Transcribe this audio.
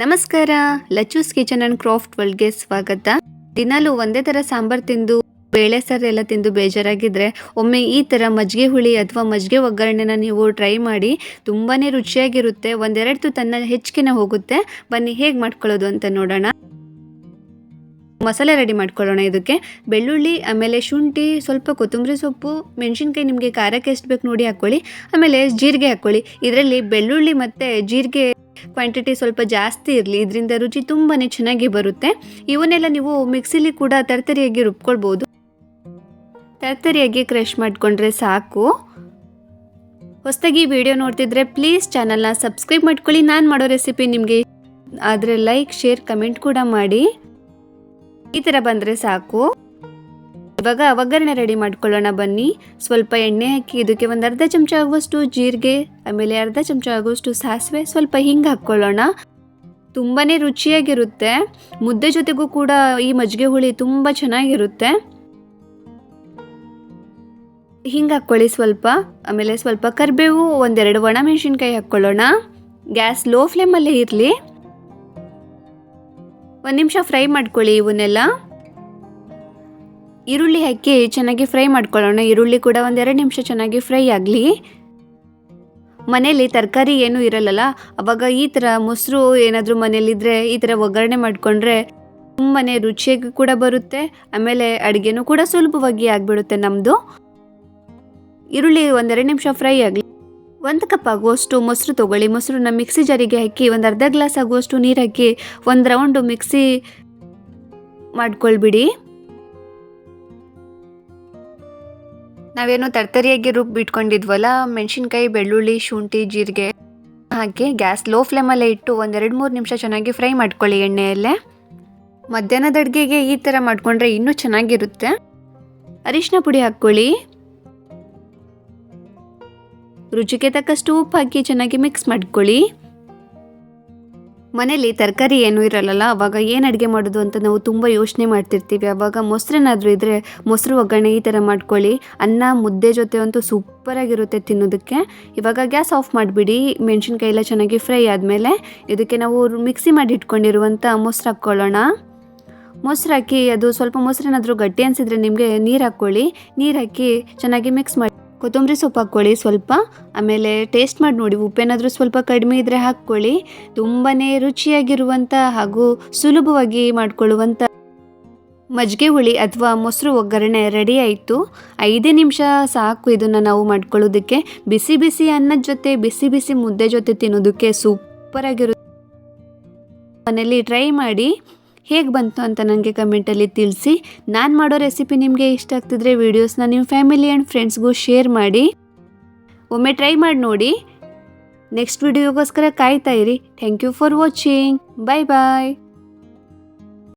ನಮಸ್ಕಾರ. Lachu's kitchen and craft ವರ್ಲ್ಡ್ಗೆ ಸ್ವಾಗತ. ದಿನಾಲೂ ಒಂದೇ ಥರ ಸಾಂಬಾರ್ ತಿಂದು, ಬೇಳೆ ಸಾರು ಎಲ್ಲ ತಿಂದು ಬೇಜಾರಾಗಿದ್ರೆ ಒಮ್ಮೆ ಈ ಥರ ಮಜ್ಜಿಗೆ ಹುಳಿ ಅಥವಾ ಮಜ್ಜಿಗೆ ಒಗ್ಗರಣೆನ ನೀವು ಟ್ರೈ ಮಾಡಿ ತುಂಬಾ ರುಚಿಯಾಗಿರುತ್ತೆ. ಒಂದೆರಡು ತನ್ನ ಹೆಚ್ಚಿನ ಹೋಗುತ್ತೆ. ಬನ್ನಿ ಹೇಗೆ ಮಾಡ್ಕೊಳ್ಳೋದು ಅಂತ ನೋಡೋಣ. ಮಸಾಲೆ ರೆಡಿ ಮಾಡ್ಕೊಳ್ಳೋಣ ಇದಕ್ಕೆ. ಬೆಳ್ಳುಳ್ಳಿ, ಆಮೇಲೆ ಶುಂಠಿ, ಸ್ವಲ್ಪ ಕೊತ್ತಂಬರಿ ಸೊಪ್ಪು, ಮೆಣಸಿನ್ಕಾಯಿ ನಿಮಗೆ ಖಾರಕ್ಕೆ ಎಷ್ಟು ಬೇಕು ನೋಡಿ ಹಾಕ್ಕೊಳ್ಳಿ. ಆಮೇಲೆ ಜೀರಿಗೆ ಹಾಕ್ಕೊಳ್ಳಿ. ಇದರಲ್ಲಿ ಬೆಳ್ಳುಳ್ಳಿ ಮತ್ತು ಜೀರಿಗೆ ಕ್ವಾಂಟಿಟಿ ಸ್ವಲ್ಪ ಜಾಸ್ತಿ ಇರಲಿ. ಇದರಿಂದ ರುಚಿ ತುಂಬಾ ಚೆನ್ನಾಗಿ ಬರುತ್ತೆ. ಇವನ್ನೆಲ್ಲ ನೀವು ಮಿಕ್ಸಿಲಿ ಕೂಡ ತರ್ತರಿಯಾಗಿ ರುಬ್ಕೊಳ್ಬೋದು. ತರ್ತರಿಯಾಗಿ ಕ್ರಷ್ ಮಾಡಿಕೊಂಡ್ರೆ ಸಾಕು. ಹೊಸದಾಗಿ ವಿಡಿಯೋ ನೋಡ್ತಿದ್ರೆ ಪ್ಲೀಸ್ ಚಾನಲ್ನ ಸಬ್ಸ್ಕ್ರೈಬ್ ಮಾಡ್ಕೊಳ್ಳಿ. ನಾನು ಮಾಡೋ ರೆಸಿಪಿ ನಿಮಗೆ ಆದರೆ ಲೈಕ್ ಶೇರ್ ಕಮೆಂಟ್ ಕೂಡ ಮಾಡಿ. ಈ ಥರ ಬಂದರೆ ಸಾಕು. ಇವಾಗ ಒಗ್ಗರಣೆ ರೆಡಿ ಮಾಡ್ಕೊಳ್ಳೋಣ ಬನ್ನಿ. ಸ್ವಲ್ಪ ಎಣ್ಣೆ ಹಾಕಿ ಇದಕ್ಕೆ ಒಂದು ಅರ್ಧ ಚಮಚ ಆಗುವಷ್ಟು ಜೀರಿಗೆ, ಆಮೇಲೆ ಅರ್ಧ ಚಮಚ ಆಗುವಷ್ಟು ಸಾಸಿವೆ, ಸ್ವಲ್ಪ ಹಿಂಗೆ ಹಾಕ್ಕೊಳ್ಳೋಣ. ತುಂಬಾ ರುಚಿಯಾಗಿರುತ್ತೆ. ಮುದ್ದೆ ಜೊತೆಗೂ ಕೂಡ ಈ ಮಜ್ಜಿಗೆ ಹುಳಿ ತುಂಬ ಚೆನ್ನಾಗಿರುತ್ತೆ. ಹಿಂಗೆ ಹಾಕ್ಕೊಳ್ಳಿ ಸ್ವಲ್ಪ. ಆಮೇಲೆ ಸ್ವಲ್ಪ ಕರಿಬೇವು, ಒಂದೆರಡು ಒಣಮೆಣಸಿನ್ಕಾಯಿ ಹಾಕ್ಕೊಳ್ಳೋಣ. ಗ್ಯಾಸ್ ಲೋ ಫ್ಲೇಮಲ್ಲೇ ಇರಲಿ. ಒಂದು ನಿಮಿಷ ಫ್ರೈ ಮಾಡ್ಕೊಳ್ಳಿ ಇವನ್ನೆಲ್ಲ. ಈರುಳ್ಳಿ ಹಾಕಿ ಚೆನ್ನಾಗಿ ಫ್ರೈ ಮಾಡ್ಕೊಳ್ಳೋಣ. ಈರುಳ್ಳಿ ಕೂಡ ಒಂದೆರಡು ನಿಮಿಷ ಚೆನ್ನಾಗಿ ಫ್ರೈ ಆಗಲಿ. ಮನೆಯಲ್ಲಿ ತರಕಾರಿ ಏನೂ ಇರಲ್ಲಲ್ಲ, ಅವಾಗ ಈ ಥರ ಮೊಸರು ಏನಾದರೂ ಮನೇಲಿದ್ದರೆ ಈ ಥರ ಒಗ್ಗರಣೆ ಮಾಡಿಕೊಂಡ್ರೆ ತುಂಬಾ ರುಚಿಯಾಗಿ ಕೂಡ ಬರುತ್ತೆ, ಆಮೇಲೆ ಅಡುಗೆನೂ ಕೂಡ ಸುಲಭವಾಗಿ ಆಗಿಬಿಡುತ್ತೆ ನಮ್ಮದು ಈರುಳ್ಳಿ ಒಂದೆರಡು ನಿಮಿಷ ಫ್ರೈ ಆಗಲಿ. ಒಂದು ಕಪ್ ಆಗುವಷ್ಟು ಮೊಸರು ತೊಗೊಳ್ಳಿ. ಮೊಸರನ್ನ ಮಿಕ್ಸಿ ಜಾರಿಗೆ ಹಾಕಿ ಒಂದು ಅರ್ಧ ಗ್ಲಾಸ್ ಆಗುವಷ್ಟು ನೀರು ಹಾಕಿ ಒಂದು ರೌಂಡು ಮಿಕ್ಸಿ ಮಾಡ್ಕೊಳ್ಬಿಡಿ. ನಾವೇನು ತರ್ತರಿಯಾಗಿ ರುಬ್ಬಿಟ್ಕೊಂಡಿದ್ವಲ್ಲ ಮೆಣಸಿನ್ಕಾಯಿ, ಬೆಳ್ಳುಳ್ಳಿ, ಶುಂಠಿ, ಜೀರಿಗೆ ಹಾಕಿ ಗ್ಯಾಸ್ ಲೋ ಫ್ಲೇಮಲ್ಲೇ ಇಟ್ಟು ಒಂದೆರಡು ಮೂರು ನಿಮಿಷ ಚೆನ್ನಾಗಿ ಫ್ರೈ ಮಾಡ್ಕೊಳ್ಳಿ ಎಣ್ಣೆಯಲ್ಲೇ. ಮಧ್ಯಾಹ್ನದ ಅಡುಗೆಗೆ ಈ ಥರ ಮಾಡಿಕೊಂಡ್ರೆ ಇನ್ನೂ ಚೆನ್ನಾಗಿರುತ್ತೆ. ಅರಿಶಿನ ಪುಡಿ ಹಾಕ್ಕೊಳ್ಳಿ. ರುಚಿಗೆ ತಕ್ಕಷ್ಟು ಉಪ್ಪು ಹಾಕಿ ಚೆನ್ನಾಗಿ ಮಿಕ್ಸ್ ಮಾಡ್ಕೊಳ್ಳಿ. ಮನೇಲಿ ತರಕಾರಿ ಏನೂ ಇರಲ್ಲಲ್ಲ, ಅವಾಗ ಏನು ಅಡುಗೆ ಮಾಡೋದು ಅಂತ ನಾವು ತುಂಬ ಯೋಚನೆ ಮಾಡ್ತಿರ್ತೀವಿ. ಅವಾಗ ಮೊಸರೇನಾದರೂ ಇದ್ದರೆ ಮೊಸರು ಒಗ್ಗರಣೆ ಈ ಥರ ಮಾಡ್ಕೊಳ್ಳಿ. ಅನ್ನ, ಮುದ್ದೆ ಜೊತೆ ಅಂತೂ ಸೂಪರಾಗಿರುತ್ತೆ ತಿನ್ನೋದಕ್ಕೆ. ಇವಾಗ ಗ್ಯಾಸ್ ಆಫ್ ಮಾಡಿಬಿಡಿ, ಮೆಣಸಿನ್ಕಾಯಿ ಎಲ್ಲ ಚೆನ್ನಾಗಿ ಫ್ರೈ ಆದಮೇಲೆ ಇದಕ್ಕೆ ನಾವು ಮಿಕ್ಸಿ ಮಾಡಿ ಇಟ್ಕೊಂಡಿರುವಂಥ ಮೊಸರು ಹಾಕ್ಕೊಳ್ಳೋಣ. ಮೊಸರು ಹಾಕಿ ಅದು ಸ್ವಲ್ಪ ಮೊಸರೇನಾದರೂ ಗಟ್ಟಿ ಅನಿಸಿದ್ರೆ ನಿಮಗೆ ನೀರು ಹಾಕ್ಕೊಳ್ಳಿ. ನೀರು ಹಾಕಿ ಚೆನ್ನಾಗಿ ಮಿಕ್ಸ್ ಮಾಡಿ ಕೊತ್ತಂಬರಿ ಸೊಪ್ಪು ಹಾಕ್ಕೊಳ್ಳಿ ಸ್ವಲ್ಪ. ಆಮೇಲೆ ಟೇಸ್ಟ್ ಮಾಡಿ ನೋಡಿ, ಉಪ್ಪೇನಾದರೂ ಸ್ವಲ್ಪ ಕಡಿಮೆ ಇದ್ದರೆ ಹಾಕ್ಕೊಳ್ಳಿ. ತುಂಬಾ ರುಚಿಯಾಗಿರುವಂಥ ಹಾಗೂ ಸುಲಭವಾಗಿ ಮಾಡಿಕೊಳ್ಳುವಂಥ ಮಜ್ಜಿಗೆ ಹುಳಿ ಅಥವಾ ಮೊಸರು ಒಗ್ಗರಣೆ ರೆಡಿ ಆಯಿತು. ಐದೇ ನಿಮಿಷ ಸಾಕು ಇದನ್ನು ನಾವು ಮಾಡ್ಕೊಳ್ಳೋದಕ್ಕೆ. ಬಿಸಿ ಬಿಸಿ ಅನ್ನದ ಜೊತೆ, ಬಿಸಿ ಬಿಸಿ ಮುದ್ದೆ ಜೊತೆ ತಿನ್ನೋದಕ್ಕೆ ಸೂಪರಾಗಿರುತ್ತೆ ಮನೆಯಲ್ಲಿ ಟ್ರೈ ಮಾಡಿ. ಹೇಗೆ ಬಂತು ಅಂತ ನನಗೆ ಕಮೆಂಟಲ್ಲಿ ತಿಳಿಸಿ. ನಾನು ಮಾಡೋ ರೆಸಿಪಿ ನಿಮಗೆ ಇಷ್ಟ ಆಗ್ತಿದ್ರೆ ವೀಡಿಯೋಸ್ನ ನಿಮ್ಮ ಫ್ಯಾಮಿಲಿ ಆ್ಯಂಡ್ ಫ್ರೆಂಡ್ಸ್ಗೂ ಶೇರ್ ಮಾಡಿ. ಒಮ್ಮೆ ಟ್ರೈ ಮಾಡಿ ನೋಡಿ. ನೆಕ್ಸ್ಟ್ ವಿಡಿಯೋಗೋಸ್ಕರ ಕಾಯ್ತಾ ಇರಿ. Thank you for watching bye bye